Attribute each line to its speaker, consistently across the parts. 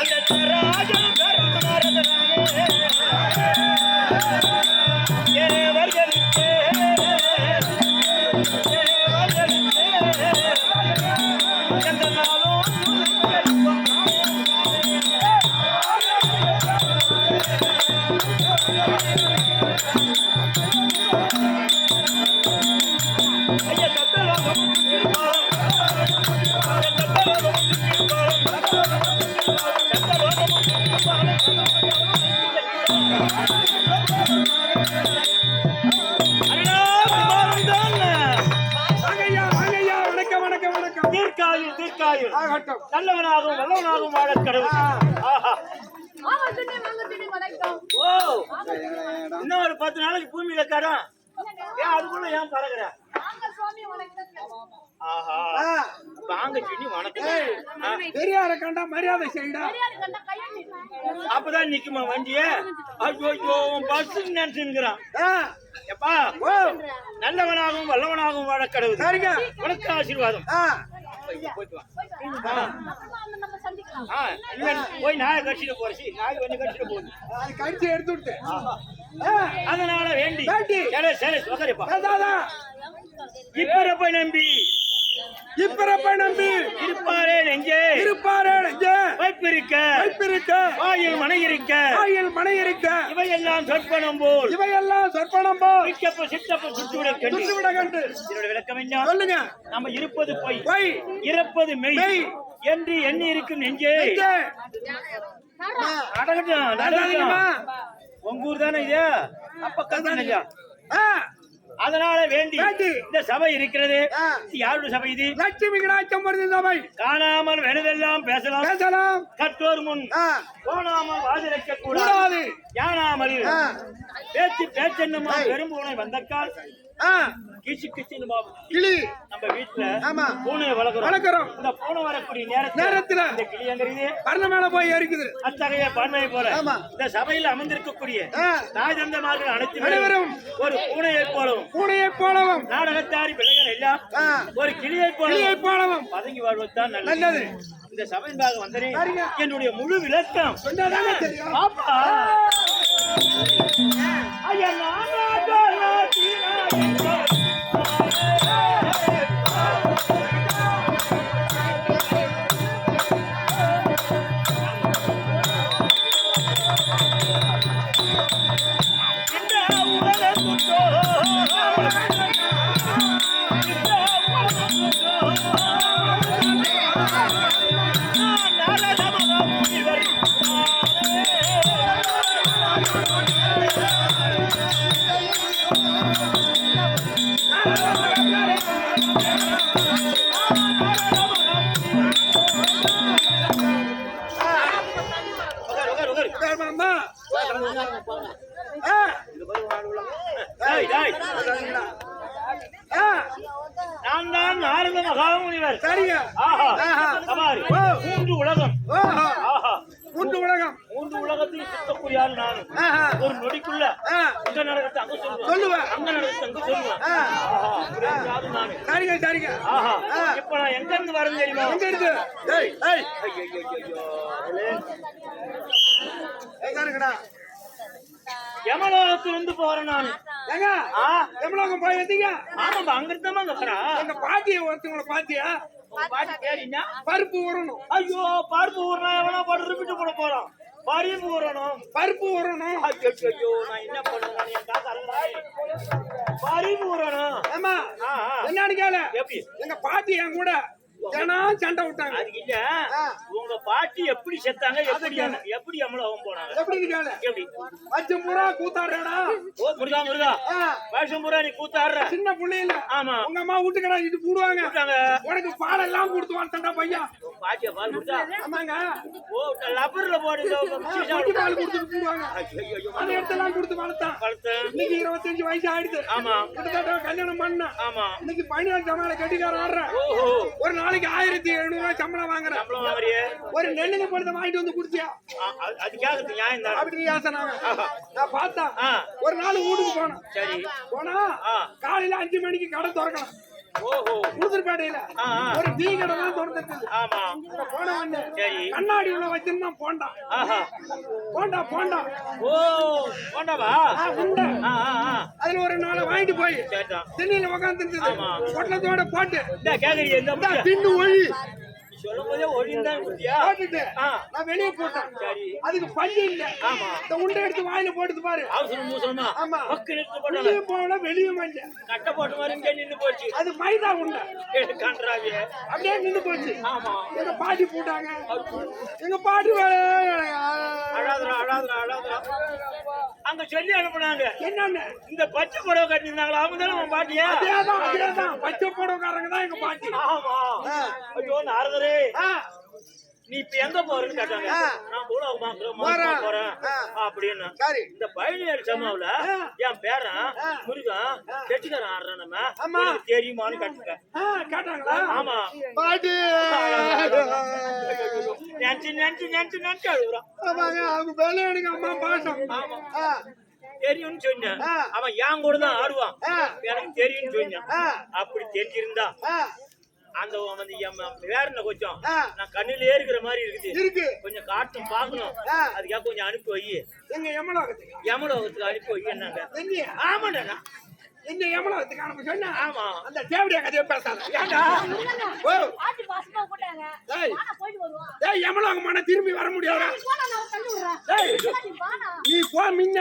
Speaker 1: அந்த ராஜன் பெருமாறதனாலே வாழ கடவுள். ஓ. இன்னும் ஒரு பத்து நாளைக்கு பூமியில கடன் ஏன் அதுக்குள்ள ஏன் பறகுற
Speaker 2: வாங்க சுவாமி, வணக்கம்.
Speaker 1: ஆஹா.
Speaker 3: ஆ,
Speaker 1: வாங்க சின்னி வணக்கம். ஆ,
Speaker 3: பெரியாரை கண்டா மரியாதை செய்யடா.
Speaker 2: பெரியாரு கண்ட கையை நீட்டு.
Speaker 1: அப்பதான் நிக்குமா வண்டிய? ஐயோ பஸ் நினைச்சுங்கிறான் எப்பா நல்லவனாகவும் வல்லவனாகவும் வாழ கடவுள். உனக்கு ஆசீர்வாதம். போய் நாயை கட்சிட்டு போறசி நாய் வந்து கட்சிட்டு போகுது
Speaker 3: அது கடிச்சு எடுத்து விட்டு.
Speaker 1: அதனால வேண்டி. சரி சரி
Speaker 3: அதாதா,
Speaker 1: இப்பிறப்பை நம்பி.
Speaker 3: இப்பிறப்பை நம்பி
Speaker 1: இருப்பாரே நெஞ்சே.
Speaker 3: இருப்பாரே நெஞ்சே,
Speaker 1: வைப்பிருக்க.
Speaker 3: வைப்பிருக்க,
Speaker 1: வாயில் மனை இருக்க
Speaker 3: ஆயில் மனை இருக்க,
Speaker 1: இவையெல்லாம் சொற்பனம் போல்.
Speaker 3: இவையெல்லாம் சொற்பனம் போல்.
Speaker 1: சிற்றப்ப சிற்றப்ப சுற்றுவிட கண்டு.
Speaker 3: சுட்டு விட கண்டு.
Speaker 1: இதோட விளக்கம் என்ன?
Speaker 3: சொல்லுங்க.
Speaker 1: நம்ம இருப்பது பொய்.
Speaker 3: பொய்,
Speaker 1: இறப்பது மெய். என்று எண்ணி இருக்கும் நெஞ்சே.
Speaker 3: நெஞ்சே,
Speaker 2: நாடா.
Speaker 1: நடக்கட்டும். நடக்கட்டும்? உங்க ஊர் தானே இது? அப்ப அதனால வேண்டி. இந்த சபை இருக்கிறது. யாருடைய சபை இது?
Speaker 3: லட்சுமி கடாட்சம் வருது சபை.
Speaker 1: காணாமல் வெனதெல்லாம் பேசலாம்.
Speaker 3: பேசலாம்.
Speaker 1: கற்றோர் முன் போனாமல் வாதிரைக்க கூடாது. யானாமல் பேச்சு பேச்சென்னுமா
Speaker 3: ஏய்.
Speaker 1: பெரும்பூனை வந்தக்கால் கிச்சு கிச்சுன்னு பாபு
Speaker 3: கிளி
Speaker 1: நம்ம வீட்டுல
Speaker 3: ஆமா.
Speaker 1: பூனையை வளர்க்குறோம்.
Speaker 3: வளர்க்கிறோம்.
Speaker 1: இந்த பூனை வரக்கூடிய நேரத்துல
Speaker 3: நேரத்துல.
Speaker 1: இந்த கிளியங்கிறது
Speaker 3: பரண மேல போய் இருக்குது
Speaker 1: அத்தகைய பன்மை போல
Speaker 3: ஆமா.
Speaker 1: இந்த சபையில் அமர்ந்திருக்கக்கூடிய தாய் தந்தமார்கள் அனைத்து
Speaker 3: அனைவரும்
Speaker 1: ஒரு பூனையை போலவும்
Speaker 3: பூனையை போலவும்
Speaker 1: நாடகத்தாரி பிள்ளைகள் எல்லாம் ஒரு கிளியை
Speaker 3: கிளியை
Speaker 1: போலவும் பதங்கி வாழ்வதுதான் நல்லது.
Speaker 3: நல்லது.
Speaker 1: இந்த வந்தனே
Speaker 3: சரிங்க.
Speaker 1: என்னுடைய முழு விளக்கம். பாப்பா. ஐயா நானா உலகத்தையும் சுத்தக்கூடிய ஆள் நான். ஒரு நொடிக்குள்ள இங்க நடக்கத்தை அங்க சொல்லுவேன்.
Speaker 3: சொல்லுவேன்.
Speaker 1: அங்க நடக்கத்தை அங்க சொல்லுவேன்.
Speaker 3: சரிங்க சரிங்க
Speaker 1: ஆஹா. இப்ப நான் எங்க இருந்து வரேன் தெரியுமா?
Speaker 3: எங்க இருக்கு? ஏய் ஏய். எங்க இருக்குடா
Speaker 1: யமலோகத்திலிருந்து போறேன் நான்.
Speaker 3: ஏங்க? எவ்வளவு போய் வந்தீங்க?
Speaker 1: ஆமாம்பா அங்க இருந்தமா அங்க
Speaker 3: பாட்டியை ஒருத்தவங்கள பாத்தியா?
Speaker 1: பாட்டு
Speaker 3: பருப்பு ஊறணும்.
Speaker 1: ஐயோ பருப்பு ஊர்னா எவனா பாட்டு ரிப்பீட் போட போறான் பருப்பு ஊறணும்.
Speaker 3: பருப்பு ஊறணும்.
Speaker 1: ஐயோ நான் என்ன பண்ணுறேன் என் தாத்தா அருள்றாய். பருப்பு ஊறணும்.
Speaker 3: ஏமா
Speaker 1: ஆ, ஆ.
Speaker 3: என்னன்னு கேளு.
Speaker 1: எப்படி?
Speaker 3: எங்க பாட்டி என் கூட ஏன்னா சண்டை விட்டாங்க.
Speaker 1: அதுக்கு இல்ல. பாட்டி எப்படி செத்தாங்க எப்படி எப்படி அமலகம் போனாங்க?
Speaker 3: எப்படி வச்சம் பூரா கூத்தாடுறா
Speaker 1: ஓ முருகா முருகா. வருஷம் பூரா நீ கூத்தாடுற.
Speaker 3: சின்ன பிள்ளையில.
Speaker 1: ஆமா.
Speaker 3: உங்க அம்மா வீட்டுக்கடா இது போடுவாங்க. உனக்கு பாலெல்லாம் கொடுத்து வாழ்த்தண்டா பையா
Speaker 1: பாட்டிய பால் கொடுத்தா?
Speaker 3: ஆமாங்க.
Speaker 1: ஓ லப்பர்ல போடுங்க
Speaker 3: குட்டி பால் கொடுத்துட்டு போடுவாங்க. அந்த இடத்தெல்லாம் கொடுத்து வளர்த்தான்.
Speaker 1: வளர்த்தேன்.
Speaker 3: இன்னைக்கு இருபத்தஞ்சு வயசு ஆயிடுது.
Speaker 1: ஆமா.
Speaker 3: கிட்டத்தட்ட கல்யாணம் பண்ண.
Speaker 1: ஆமா.
Speaker 3: இன்னைக்கு பதினேழு சம்பள கட்டிக்கார ஆடுற
Speaker 1: ஓஹோ.
Speaker 3: ஒரு நாளைக்கு ஆயிரத்தி எழுநூறு ரூபாய் சம்பளம் வாங்குறேன்
Speaker 1: சம்பளம் வாங்குறியே.
Speaker 3: ஒரு நெல்லுங்க படத்தை வாங்கிட்டு வந்து குடிச்சியா?
Speaker 1: அதுக்காக நியாயம் தான்
Speaker 3: நான். பார்த்தா
Speaker 1: ஆ.
Speaker 3: ஒரு நாள் வீட்டுக்கு போனேன்.
Speaker 1: சரி.
Speaker 3: போனா. காலையில அஞ்சு மணிக்கு கடை திறக்கலாம்
Speaker 1: ஆ.
Speaker 3: ஒரு டீ கடை தான் திறந்துருக்குது. போன கண்ணாடி உள்ள வச்சிருந்தான் போண்டா. போண்டா போண்டா.
Speaker 1: ஓ போண்டாவா?
Speaker 3: உண்டை அதுல ஒரு நாளை வாங்கிட்டு போய் திண்ணில உட்காந்து. பொட்டலத்தோட போட்டு? தின்னு ஒழி
Speaker 1: சொல்லும் போதே ஒழிந்தான் குட்டியா
Speaker 3: போட்டுட்டு
Speaker 1: ஆ.
Speaker 3: நான் வெளியே போட்டேன்.
Speaker 1: சரி.
Speaker 3: அதுக்கு பஞ்சு இல்ல.
Speaker 1: ஆமா.
Speaker 3: இந்த உண்டை எடுத்து வாயில போட்டு பாரு.
Speaker 1: அவசரம்
Speaker 3: ஆமா.
Speaker 1: போட்டாங்க
Speaker 3: வெளியே போகல வெளியே மஞ்ச
Speaker 1: கட்டை போட்ட மாதிரி இங்கே நின்னு போச்சு.
Speaker 3: அது மைதா உண்டை.
Speaker 1: கன்றாவிய.
Speaker 3: அப்படியே நின்னு போச்சு.
Speaker 1: ஆமா.
Speaker 3: எங்க பாட்டி போட்டாங்க. எங்க பாட்டி
Speaker 1: அழாதுரா அழாதுரா அழாதுரா அங்க சொல்லி அனுப்புனாங்க.
Speaker 3: என்னன்னு?
Speaker 1: இந்த பச்சை புடவை கட்டியிருந்தாங்களா? அவங்க தானே பாட்டியா?
Speaker 3: அதேதான் அதேதான். பச்சை புடவைக்காரங்க தான் எங்க பாட்டி.
Speaker 1: ஆமா. ஐயோ நாரதரே. நீ இப்ப எங்க போறேன்னு கேட்டாங்க. நான் கூட
Speaker 3: போறேன்.
Speaker 1: அப்படின்னு.
Speaker 3: சரி.
Speaker 1: இந்த பயணியர் சமாவுல. என் பேரன். முருகன் கெட்டிக்காரன் ஆடுறான் நம்ம. தெரியுமான்னு கேட்டுக்க
Speaker 3: கேட்டாங்களா?
Speaker 1: ஆமா.
Speaker 3: பாட்டி.
Speaker 1: நினைச்சு நினைச்சு நினைச்சு நினைச்சு அழுகுறான்
Speaker 3: அவங்க வேலை எனக்கு அம்மா பாசம்.
Speaker 1: தெரியும்னு சொன்னேன். அவன் என் கூட தான் ஆடுவான். எனக்கு தெரியும்னு சொன்னான். அப்படி தெரிஞ்சிருந்தா அந்த வேறன கொஞ்சம்
Speaker 3: ஆ.
Speaker 1: நான் கண்ணிலே இருக்கிற மாதிரி இருக்குது.
Speaker 3: இருக்கு.
Speaker 1: கொஞ்சம் காட்டும் பார்க்கணும்.
Speaker 3: ஆ.
Speaker 1: அதுக்காக கொஞ்சம் அனுப்பி வை.
Speaker 3: எங்க யமலோகத்துக்கு?
Speaker 1: யமலோகத்துக்கு அனுப்பி வை என்னங்க?
Speaker 3: எங்க
Speaker 1: ஆமாண்டா
Speaker 3: எங்க யமலோகத்துக்கு அனுப்ப சொன்னா?
Speaker 1: ஆமா.
Speaker 3: அந்த தேவடியா கதையை பேசாத.
Speaker 1: ஏண்டா?
Speaker 3: ஓ. ஏய். திரும்பி வர முடியாதா?
Speaker 2: நீ போனா நான் தள்ளி விடுறேன்.
Speaker 3: ஏய்.
Speaker 2: ஏடா நீ வாடா.
Speaker 3: நீ போ மின்ன.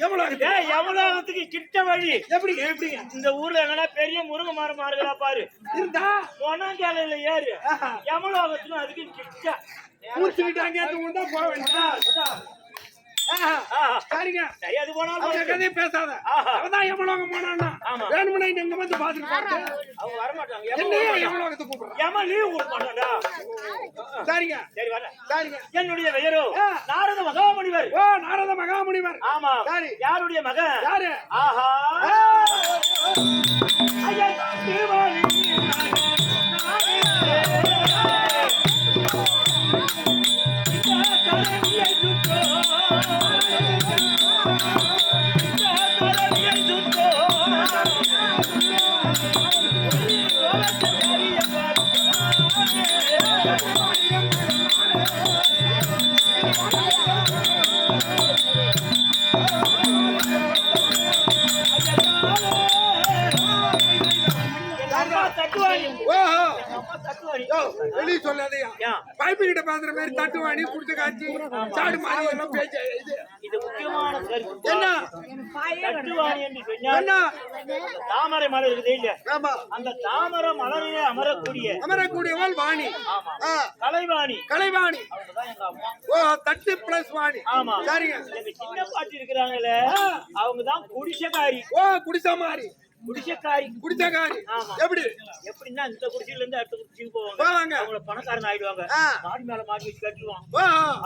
Speaker 3: யமலோகத்துக்கு
Speaker 1: கிட்ட வழி?
Speaker 3: எப்படி? எப்படி?
Speaker 1: இந்த ஊர்ல என்னன்னா பெரிய முருங்க மரம் மாறுகிறா பாரு.
Speaker 3: இருந்தா?
Speaker 1: பொனாங்காலையில ஏறு. யமலோகத்துக்கு அதுக்கு கிட்ட.
Speaker 3: பூச்சிக்கிட்டு அங்கே உண்டா போக வேண்டாம். சரிங்க.
Speaker 1: சரி அது போனாலும்
Speaker 3: அவங்க கதையை பேசாத.
Speaker 1: ஆஹா.
Speaker 3: அவதான் யமலோகம் போனான்னா.
Speaker 1: ஆமா.
Speaker 3: வேணுமுன்னா இங்க வந்து பாத்துட்டு
Speaker 1: அவங்க வர மாட்டாங்க.
Speaker 3: என்னையே
Speaker 1: லீவ் கொடுக்க
Speaker 3: சரிங்க.
Speaker 1: சரி வர
Speaker 3: சரிங்க.
Speaker 1: என்னுடைய பெயரோ. நாரத மகாமுனிவர்.
Speaker 3: ஓ நாரத மகாமுனிவர்.
Speaker 1: ஆமா.
Speaker 3: சரி.
Speaker 1: யாருடைய மகன்?
Speaker 3: யாரு?
Speaker 1: ஆஹா. ஐயா, திருவாளி.
Speaker 3: வெளிய சொல்லாதயா.
Speaker 1: ஏன்?
Speaker 3: பைப்பு கிட்ட பாக்குற மாதிரி தட்டுவாணி குடுத்து காய்ச்சி சாடு மாதிரி எல்லாம் பேச்சு இது.
Speaker 1: முக்கியமான
Speaker 3: என்ன?
Speaker 1: தட்டுவாணி என்று சொன்னால்
Speaker 3: என்ன?
Speaker 1: தாமரை மலர் இருக்குது இல்ல
Speaker 3: ஆமா.
Speaker 1: அந்த தாமரை மலரிலே அமரக்கூடிய
Speaker 3: அமரக்கூடியவள் வாணி.
Speaker 1: ஆமா. கலைவாணி.
Speaker 3: கலைவாணி. ஓ தட்டு பிளஸ் வாணி.
Speaker 1: ஆமா.
Speaker 3: சரிங்க.
Speaker 1: எங்க சின்ன பாட்டி இருக்கிறாங்களே அவங்க தான் குடிசைக்காரி
Speaker 3: ஓ குடிசை மாதிரி
Speaker 1: குடிசைக்காரி.
Speaker 3: குடிசைக்காரி.
Speaker 1: ஆமா.
Speaker 3: எப்படி?
Speaker 1: எப்படின்னா இந்த குடிசையில இருந்து அடுத்த குடிசைக்கு போவாங்க.
Speaker 3: போவாங்க.
Speaker 1: அவங்கள பணக்காரன் ஆயிடுவாங்க. மாடி மேல மாட்டி வச்சு கட்டுவான்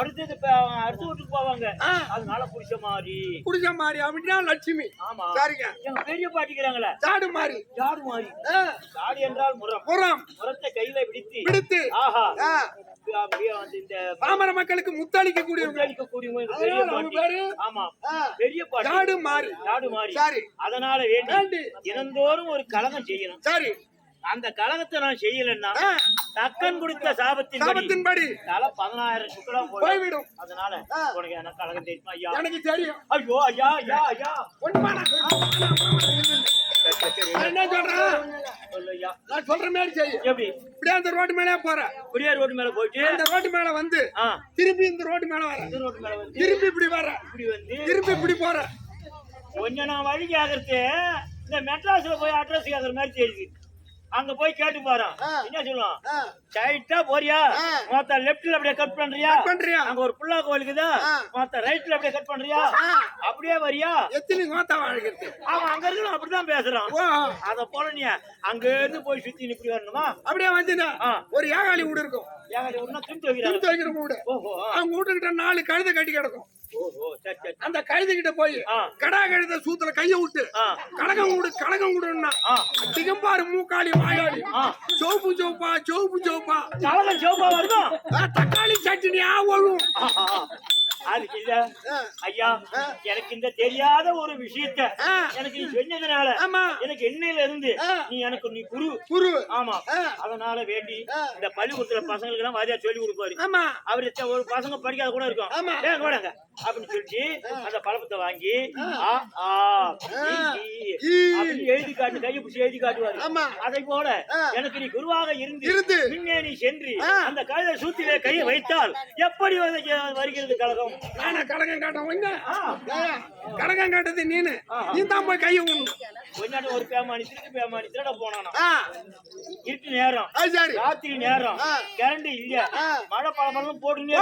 Speaker 1: அடுத்தது அடுத்த வீட்டுக்கு போவாங்க. அதனால குடிசை மாதிரி
Speaker 3: குடிசை மாதிரி அப்படின்னா லட்சுமி.
Speaker 1: ஆமா.
Speaker 3: சரிங்க.
Speaker 1: எங்க பெரிய பாட்டிக்கிறாங்களே
Speaker 3: சாடு மாதிரி
Speaker 1: ஜாடு மாதிரி ஜாடு என்றால் முறம்
Speaker 3: புறம்
Speaker 1: முரத்தை கையில பிடித்து
Speaker 3: பிடித்து
Speaker 1: ஆஹா.
Speaker 3: பாமர மக்களுக்கு முத்தளிக்க கூடியவங்க
Speaker 1: ஆமா. பெரிய
Speaker 3: ஜாடு மாறி. சரி.
Speaker 1: அதனால வேண்டி. தினந்தோறும் ஒரு கலகம் செய்யணும்.
Speaker 3: சரி.
Speaker 1: அந்த கலகத்தை நான் செய்யலைன்னா தக்கன் கொடுத்த சாபத்தின்
Speaker 3: சாபத்தின்படி.
Speaker 1: தலை பதினாயிரம் சுக்கலா போய்
Speaker 3: போய்விடும்.
Speaker 1: அதனால. உனக்கு என்ன கலகம் தெரியுமா ஐயா?
Speaker 3: எனக்கு தெரியும்.
Speaker 1: ஐயோ ஐயா ஐயா ஐயா.
Speaker 3: என்ன சொல்றேன் நான் சொல்ற மாதிரி செய்ய.
Speaker 1: எப்படி?
Speaker 3: இப்படியே அந்த ரோட்டு மேலே போற.
Speaker 1: குடியார் ரோடு மேல போயிட்டு
Speaker 3: அந்த ரோட்டு மேல வந்து திருப்பி இந்த ரோட்டு மேல வர.
Speaker 1: இந்த ரோடு மேல வந்து
Speaker 3: திருப்பி இப்படி வர.
Speaker 1: இப்படி வந்து
Speaker 3: திருப்பி இப்படி போற.
Speaker 1: கொஞ்சம் நான் வழி கேக்குறது இந்த மெட்ராஸ்ல போய் அட்ரஸ் கேக்குற மாதிரி தெரியுது. அங்க போய் கேட்டு பாரு. என்ன சொல்லுவான்? ஸ்ட்ரைட்டா போறியா. மொத்த லெஃப்ட்ல அப்படியே கட் பண்றியா?
Speaker 3: பண்றியா?
Speaker 1: அங்க ஒரு புல்லா கோயிலுக்குதா
Speaker 3: ஆ.
Speaker 1: மொத்த ரைட்ல அப்படியே கட் பண்றியா. அப்படியே வரியா?
Speaker 3: எத்தனை கோத்தா வாழ்கிறது?
Speaker 1: அவன் அங்க இருக்கிறவன் அப்படிதான் பேசுறான். அத போல நீ அங்க இருந்து போய் சுத்தி இப்படி வரணுமா?
Speaker 3: அப்படியே வந்துனா. ஒரு ஏகாலி வீடு இருக்கும்.
Speaker 1: ஏங்க ஒன்னும் துணி
Speaker 3: துணி
Speaker 1: துவைக்கிறாங்க
Speaker 3: துவைக்கிற வீடு. அவங்க வீட்டுக்கிட்ட நாலு கழுதை கட்டி கிடக்கும். அந்த கழுதை கிட்ட போய். கடா கழுத சூத்துல கைய விட்டு
Speaker 1: ஆ.
Speaker 3: கனகம் கூடு கனகம் கூடுன்னா. திகம்பாரு மூக்காளி வாயாளி. சோப்பு சோப்பா சோப்பு சோப்பா
Speaker 1: கலக சிவப்பா வருதா
Speaker 3: தக்காளி சட்னியா ஒழுவும்
Speaker 1: அதுக்கு இல்ல
Speaker 3: ஆ.
Speaker 1: ஐயா எனக்கு இந்த தெரியாத ஒரு விஷயத்த. எனக்கு நீ சொன்னதுனால
Speaker 3: ஆமா
Speaker 1: எனக்கு என்னையில இருந்து. நீ எனக்கு நீ குரு
Speaker 3: குரு
Speaker 1: ஆமா. அதனால வேண்டி. இந்த பள்ளிக்கூடத்துல பசங்களுக்கு எல்லாம் வாரியா சொல்லி கொடுப்பாரு
Speaker 3: ஆமா
Speaker 1: அவரு ஒரு பசங்க படிக்காத கூட இருக்கும் கூடங்க அப்படின்னு சொல்லிட்டு அந்த பழப்பத்தை வாங்கி எழுதி காட்டு கையை பிடிச்சி எழுதி காட்டுவாரு
Speaker 3: ஆமா.
Speaker 1: அதை போல. எனக்கு நீ குருவாக இருந்து. முன்னே நீ சென்று. அந்த கழுதை சூத்திலே கையை வைத்தால் எப்படி வருகிறது கழகம்
Speaker 3: நானா கடகம் காட்டது நீனு. நீ தான் போய் கைய விடணும்
Speaker 1: ஒரு பேமானி திருட்டு பேமானி திருட போனானா இருட்டு நேரம்.
Speaker 3: சரி.
Speaker 1: ராத்திரி நேரம். கரண்ட் இல்ல.
Speaker 3: ஆ.
Speaker 1: மழை பல போட்டுனே.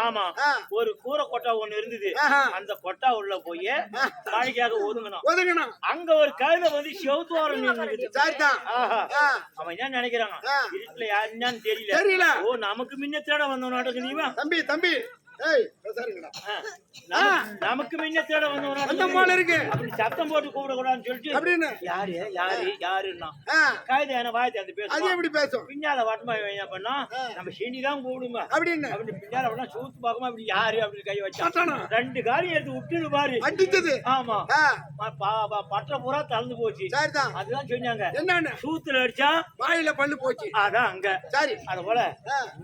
Speaker 1: ஆமா.
Speaker 3: ஆ.
Speaker 1: ஒரு கூரை கொட்டா ஒண்ணு இருந்தது. அந்த கொட்டா உள்ள போய் மழைக்காக ஒதுங்கணும்
Speaker 3: ஒதுங்கணும்
Speaker 1: அங்க ஒரு கழுதை வந்து
Speaker 3: ஆ.
Speaker 1: அவன் என்ன நினைக்கிறான்?
Speaker 3: ஆ.
Speaker 1: இருட்டுல யார் என்னன்னு தெரியல.
Speaker 3: தெரியல.
Speaker 1: ஓ நமக்கு முன்ன தேட வந்த நாட்டுக்கு நீவா
Speaker 3: தம்பி தம்பி.
Speaker 1: நமக்கு முன்ன தேட வந்த
Speaker 3: அந்த
Speaker 1: நாட்டுக்கு
Speaker 3: போல இருக்கு.
Speaker 1: அப்படி சத்தம் போட்டு கூப்பிட கூடாதுன்னு சொல்லிட்டு
Speaker 3: அப்படின்னு.
Speaker 1: யாரு யாரு யாருன்னா?
Speaker 3: ஆ,
Speaker 1: கழுதை என்ன வாய் அந்த
Speaker 3: அது
Speaker 1: பேசுவான்
Speaker 3: எப்படி பேசும்?
Speaker 1: பின்னால வட்டமா என்ன பண்ணா. நம்ம செடி தான் கூடுமா?
Speaker 3: அப்படின்னு.
Speaker 1: அப்படி பின்னால அப்படின்னா சூத்து பார்க்காம அப்படி யாரு அப்படி கை வச்சான்
Speaker 3: கட்டணா
Speaker 1: ரெண்டு காலி எடுத்து விட்டுது பாரு.
Speaker 3: அடிச்சது.
Speaker 1: ஆமா.
Speaker 3: ஆ,
Speaker 1: ப- ப- ப- பட்டை பூரா தளர்ந்து போச்சு.
Speaker 3: சரிதான்.
Speaker 1: அதுதான் சொன்னாங்க.
Speaker 3: என்னன்னு?
Speaker 1: சூத்துல அடிச்சா
Speaker 3: வாயில பல்லு போச்சு.
Speaker 1: அதான் அங்க.
Speaker 3: சரி.
Speaker 1: அது போல.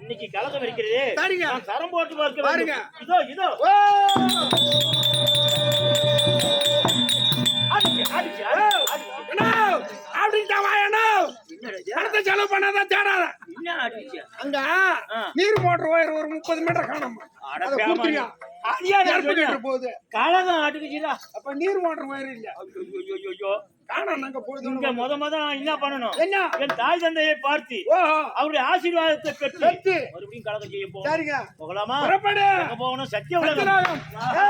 Speaker 1: இன்னைக்கு கலக்கம் இருக்கிறது
Speaker 3: சரிங்க.
Speaker 1: நான் சரம் போட்டு பார்க்க
Speaker 3: பாருங்க.
Speaker 1: இதோ இதோ?
Speaker 3: பணத்தை செலவு பண்ணாதான் தேடாத? அங்க. நீர் மோட்டர் ஒயர் ஒரு முப்பது மீட்டர் காணாம போகுது.
Speaker 1: கலகம் அடிக்குச்சுடா
Speaker 3: அப்ப நீர் மோட்டர் ஒயர் இல்ல.
Speaker 1: இங்க முத முத நான் என்ன பண்ணணும்?
Speaker 3: என்ன?
Speaker 1: என் தாய் தந்தையை பார்த்து அவருடைய ஆசீர்வாதத்தை பெற்று. மறுபடியும் கலகம் செய்ய போகலாமா? போகணும்? சத்திய உலகம்.
Speaker 3: சத்தியலோகம்.
Speaker 1: ஆஹா.